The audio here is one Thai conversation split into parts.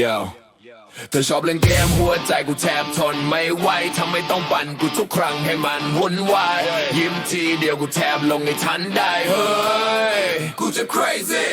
Yo เธอชอบเล่นเกมหัวใจกูแทบทนไม่ไหวทำไมต้องปั่นกูทุกครั้งให้มันวุ่นวายยิ้มทีเดียวกูแทบลงในทันได้เฮ้ย กูจะ crazy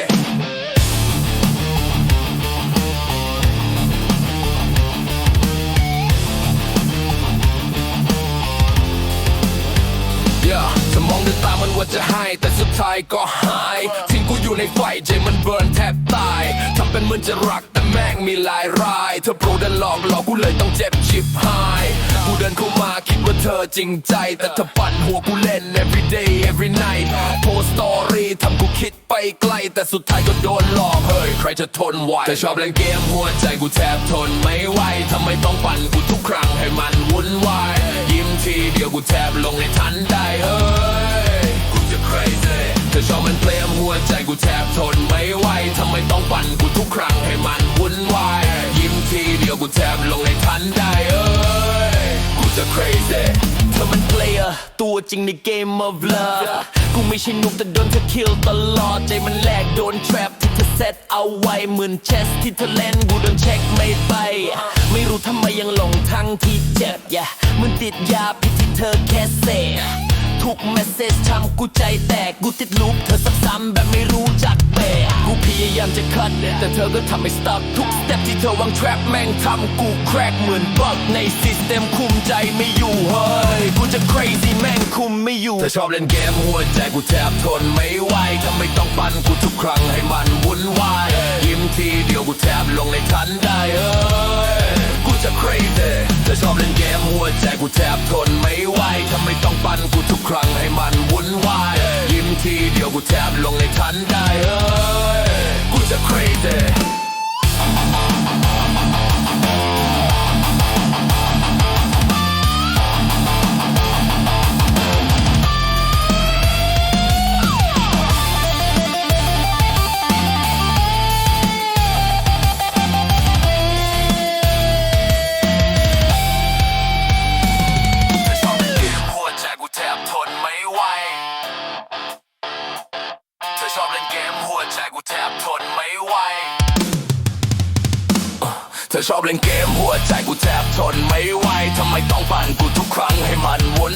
ย่าสมองเดินตามมันว่าจะให้ แต่สุดท้ายก็หายทิ้ง กูอยู่ในไฟใจมันเบิร์นแทบตายทำเป็นเหมือนจะรักแต่แม่งมีหลายราย เธอโปรดันหลอกหลอกกูเลยต้องเจ็บชิบหายกูเดินเข้ามาคิดว่าเธอจริงใจ แต่เธอปั่นหัวกูเล่น every day every night โพสต์สตอรี่ทำกูคิดไปไกล แต่สุดท้ายก็โดนหลอกเฮ้ยใครจะทนไหวเธอชอบเล่นเกมหัวใจกูแทบทนไม่ไหวทำไมต้องปั่นกูทุก กูแทบทนไม่ไหวทำไมต้องปั่นกูทุกครั้งให้มันวุ่นวายยิ้มทีเดียวกูแทบลงในทันได้เอ้ยกูจะ crazy เธอมันเพลเยอร์ตัวจริงในเกม of love กูไม่ใช่นุกแต่โดนเธอ kill ตลอดใจมันแลกโดน trap ที่เธอเซตเอาไว้เหมือน chess ที่เธอเล่นกูโดนเช็คไม่ไป ไม่รู้ทำไมยังหลงทั้งที่เจ็บ yeah เหมันติดยาพิษที่เธอแค่เสพทุกเมสเซจทำกูใจแตกกูติดลูปเธอซ้ำๆ ยายามจะคัดแต่เธอก็ทำให้ stop ทุกสเต็ปที่เธอวาง trap แม่งทำกู crack เหมือนบักใน system คุมใจไม่อยู่เฮ้ยกูจะ crazy แม่งคุมไม่อยู่เธอชอบเล่นเกมหัวใจกูแทบทนไม่ไหวทำไมต้องปั่นกูทุกครั้งให้มันวุ่นวายยิ้มทีเดียวกูแทบลงในทันได้เอ้ยกูจะ crazy เธอชอบเล่นเกมหัวใจกูแทบทนไม่ไหวทำไมต้องปั่นกูทุกครั้งให้มันวุ่นวายยิ้มทีเดียวกูแทบลงในทันได้เอ้ย กูจะ crazy เธอชอบเล่นเกมหัวใจกูแทบทนไม่ไหวทำไมต้องปั่นกูทุกครั้งให้มันวน